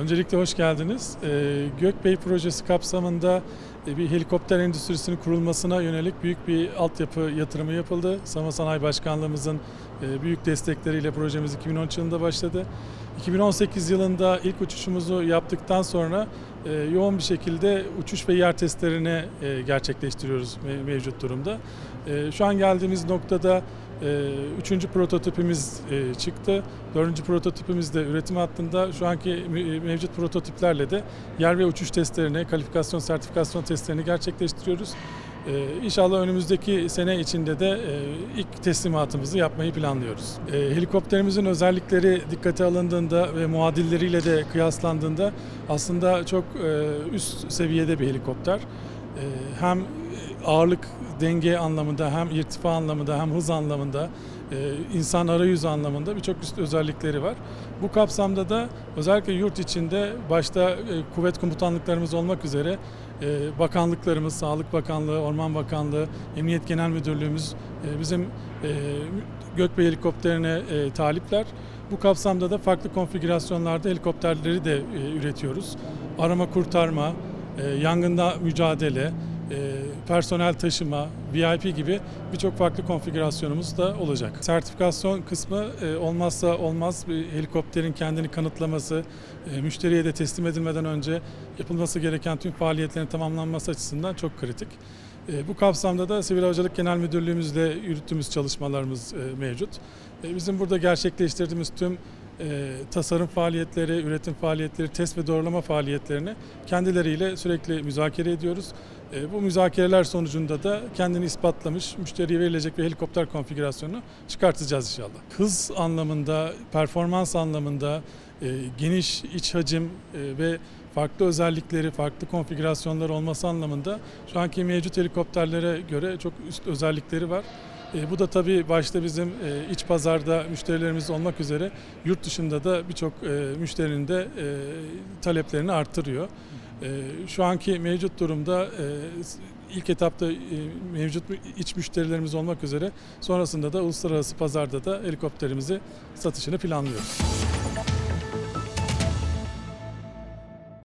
Öncelikle hoş geldiniz. Ee, Gökbey projesi kapsamında e, bir helikopter endüstrisinin kurulmasına yönelik büyük bir altyapı yatırımı yapıldı. Savunma Sanayi Başkanlığımızın e, büyük destekleriyle projemiz 2013 yılında başladı. 2018 yılında ilk uçuşumuzu yaptıktan sonra e, yoğun bir şekilde uçuş ve yer testlerini gerçekleştiriyoruz me- mevcut durumda. Şu an geldiğimiz noktada e, üçüncü prototipimiz e, çıktı. Dördüncü prototipimiz de üretim hattında. Şu anki mü- mevcut prototiplerle de yer ve uçuş testlerini, kalifikasyon, sertifikasyon testlerini gerçekleştiriyoruz. Ee, İnşallah önümüzdeki sene içinde de e, ilk teslimatımızı yapmayı planlıyoruz. Ee, Helikopterimizin özellikleri dikkate alındığında ve muadilleriyle de kıyaslandığında aslında çok e, üst seviyede bir helikopter. Ee, Hem ağırlık denge anlamında hem irtifa anlamında hem hız anlamında e, insan arayüzü anlamında birçok üst özellikleri var. Bu kapsamda da özellikle yurt içinde başta e, kuvvet komutanlıklarımız olmak üzere e, bakanlıklarımız, Sağlık Bakanlığı, Orman Bakanlığı, Emniyet Genel Müdürlüğümüz bizim Gökbey helikopterine talipler. Bu kapsamda da farklı konfigürasyonlarda helikopterleri de üretiyoruz. Arama kurtarma, e, yangında mücadele, e, personel taşıma, VIP gibi birçok farklı konfigürasyonumuz da olacak. Sertifikasyon kısmı e, olmazsa olmaz bir helikopterin kendini kanıtlaması, e, müşteriye de teslim edilmeden önce yapılması gereken tüm faaliyetlerin tamamlanması açısından çok kritik. Bu kapsamda da Sivil Havacılık Genel Müdürlüğümüzle yürüttüğümüz çalışmalarımız mevcut. Bizim burada gerçekleştirdiğimiz tüm e, tasarım faaliyetleri, üretim faaliyetleri, test ve doğrulama faaliyetlerini kendileriyle sürekli müzakere ediyoruz. E, Bu müzakereler sonucunda da kendini ispatlamış, müşteriye verilecek bir helikopter konfigürasyonunu çıkartacağız inşallah. Hız anlamında, performans anlamında, e, geniş iç hacim e, ve farklı özellikleri, farklı konfigürasyonlar olması anlamında şu anki mevcut helikopterlere göre çok üst özellikleri var. E, bu da tabii başta bizim e, iç pazarda müşterilerimiz olmak üzere yurt dışında da birçok e, müşterinin de taleplerini arttırıyor. Şu anki mevcut durumda ilk etapta mevcut iç müşterilerimiz olmak üzere sonrasında da uluslararası pazarda da helikopterimizi satışını planlıyoruz.